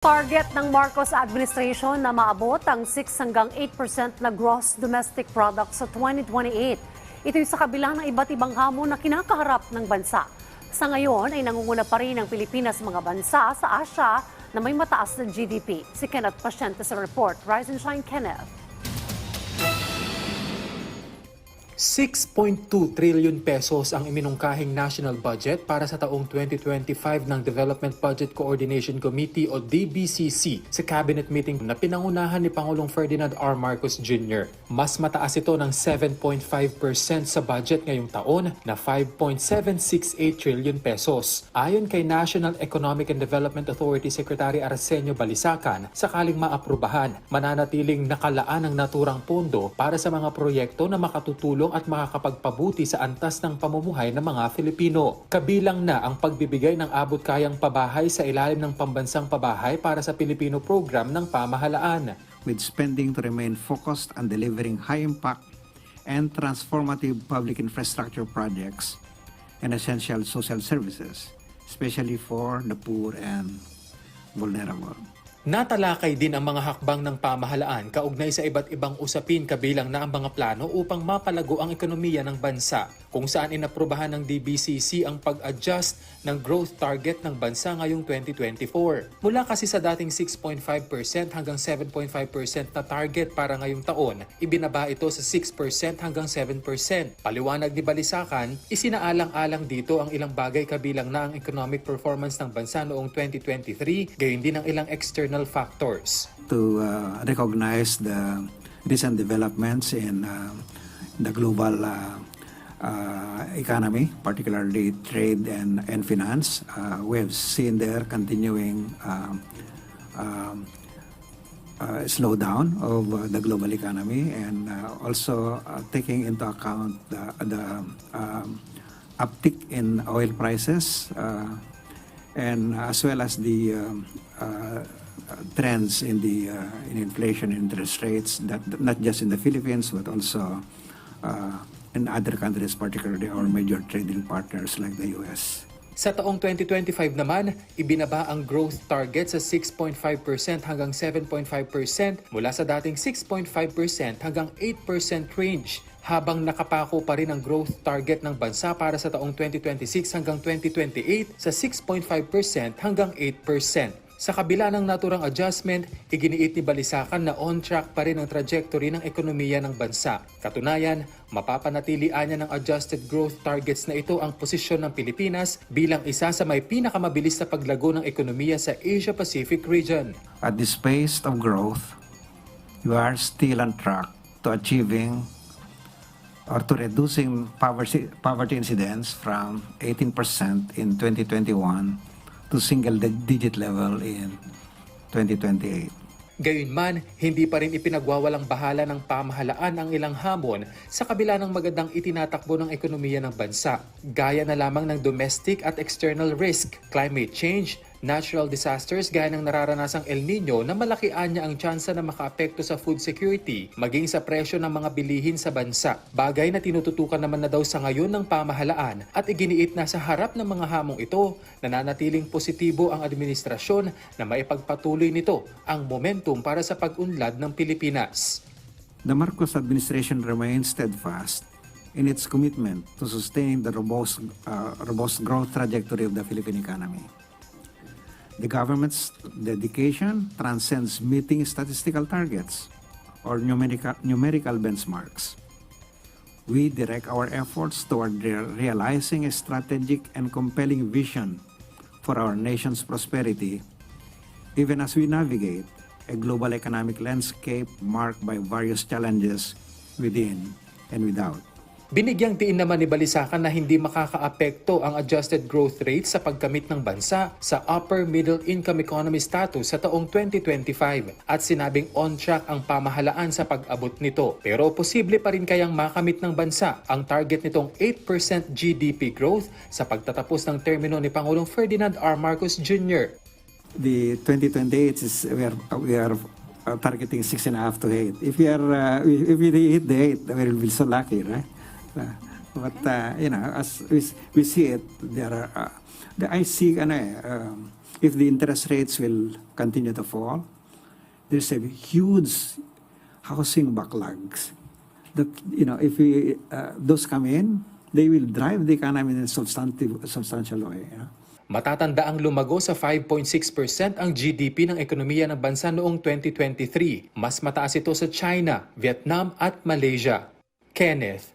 Target ng Marcos administration na maabot ang 6 hanggang 8% na gross domestic product sa 2028. Ito'y sa kabila ng iba't ibang hamon na kinakaharap ng bansa. Sa ngayon ay nangunguna pa rin ang Pilipinas mga bansa sa Asia na may mataas na GDP. Si Kenneth Pasyente sa report. Rise and shine, Kenneth. 6.2 trillion pesos ang iminungkahing national budget para sa taong 2025 ng Development Budget Coordination Committee o DBCC sa cabinet meeting na pinangunahan ni Pangulong Ferdinand R. Marcos Jr. Mas mataas ito ng 7.5% sa budget ngayong taon na 5.768 trillion pesos. Ayon kay National Economic and Development Authority Secretary Arsenio Balisacan, sakaling maaprubahan, mananatiling nakalaan ang naturang pondo para sa mga proyekto na makatutulong at makakapagpabuti sa antas ng pamumuhay ng mga Filipino. Kabilang na ang pagbibigay ng abot kayang pabahay sa ilalim ng pambansang pabahay para sa Pilipino program ng pamahalaan. with spending to remain focused on delivering high impact and transformative public infrastructure projects and essential social services, especially for the poor and vulnerable. Natalakay din ang mga hakbang ng pamahalaan kaugnay sa iba't ibang usapin kabilang na ang mga plano upang mapalago ang ekonomiya ng bansa kung saan inaprubahan ng DBCC ang pag-adjust ng growth target ng bansa ngayong 2024. Mula kasi sa dating 6.5% hanggang 7.5% na target para ngayong taon, ibinaba ito sa 6% hanggang 7%. Paliwanag ni Balisakan, isinaalang-alang dito ang ilang bagay kabilang na ang economic performance ng bansa noong 2023, gayon din ang ilang external factors. To uh, recognize the recent developments in uh, the global uh, uh, economy, particularly trade and, and finance, uh, we have seen there continuing um, um, uh, slowdown of uh, the global economy and uh, also uh, taking into account the, the um, uptick in oil prices uh, and as well as the um, uh, trends in the uh, in inflation interest rates that not just in the Philippines but also uh, in other countries particularly our major trading partners like the US. Sa taong 2025 naman, ibinaba ang growth target sa 6.5% hanggang 7.5% mula sa dating 6.5% hanggang 8% range habang nakapako pa rin ang growth target ng bansa para sa taong 2026 hanggang 2028 sa 6.5% hanggang 8%. Sa kabila ng naturang adjustment, iginiit ni Balisakan na on track pa rin ang trajectory ng ekonomiya ng bansa. Katunayan, mapapanatilian niya ng adjusted growth targets na ito ang posisyon ng Pilipinas bilang isa sa may pinakamabilis na paglago ng ekonomiya sa Asia-Pacific region. At this pace of growth, you are still on track to achieving or to reducing poverty, poverty incidence from 18% in 2021 to single-digit level in 2028. Gayunman, hindi pa rin ipinagwawalang bahala ng pamahalaan ang ilang hamon sa kabila ng magandang itinatakbo ng ekonomiya ng bansa, gaya na lamang ng domestic at external risk, climate change, natural disasters gaya ng nararanasang El Nino na malaki anya ang tsansa na makaapekto sa food security maging sa presyo ng mga bilihin sa bansa. Bagay na tinututukan naman na daw sa ngayon ng pamahalaan at iginiit na sa harap ng mga hamong ito, nananatiling positibo ang administrasyon na maipagpatuloy nito ang momentum para sa pag-unlad ng Pilipinas. The Marcos administration remains steadfast in its commitment to sustain the robust, uh, robust growth trajectory of the Philippine economy. The government's dedication transcends meeting statistical targets or numerical, numerical benchmarks. We direct our efforts toward re- realizing a strategic and compelling vision for our nation's prosperity, even as we navigate a global economic landscape marked by various challenges within and without. Binigyang tiin naman ni Balisakan na hindi makakaapekto ang adjusted growth rate sa pagkamit ng bansa sa upper middle income economy status sa taong 2025 at sinabing on track ang pamahalaan sa pag-abot nito. Pero posible pa rin kayang makamit ng bansa ang target nitong 8% GDP growth sa pagtatapos ng termino ni Pangulong Ferdinand R. Marcos Jr. The 2028 is we are we are uh, targeting six and a half to eight. If we are uh, if we hit the eight, we will be so lucky, right? But uh, you know, as we, we see it, there are uh, the I see ano eh, um, if the interest rates will continue to fall, there's a huge housing backlogs that you know if we uh, those come in, they will drive the economy in a substantive substantial way. you. Matatanda ang lumago sa 5.6% ang GDP ng ekonomiya ng bansa noong 2023. Mas mataas ito sa China, Vietnam at Malaysia. Kenneth,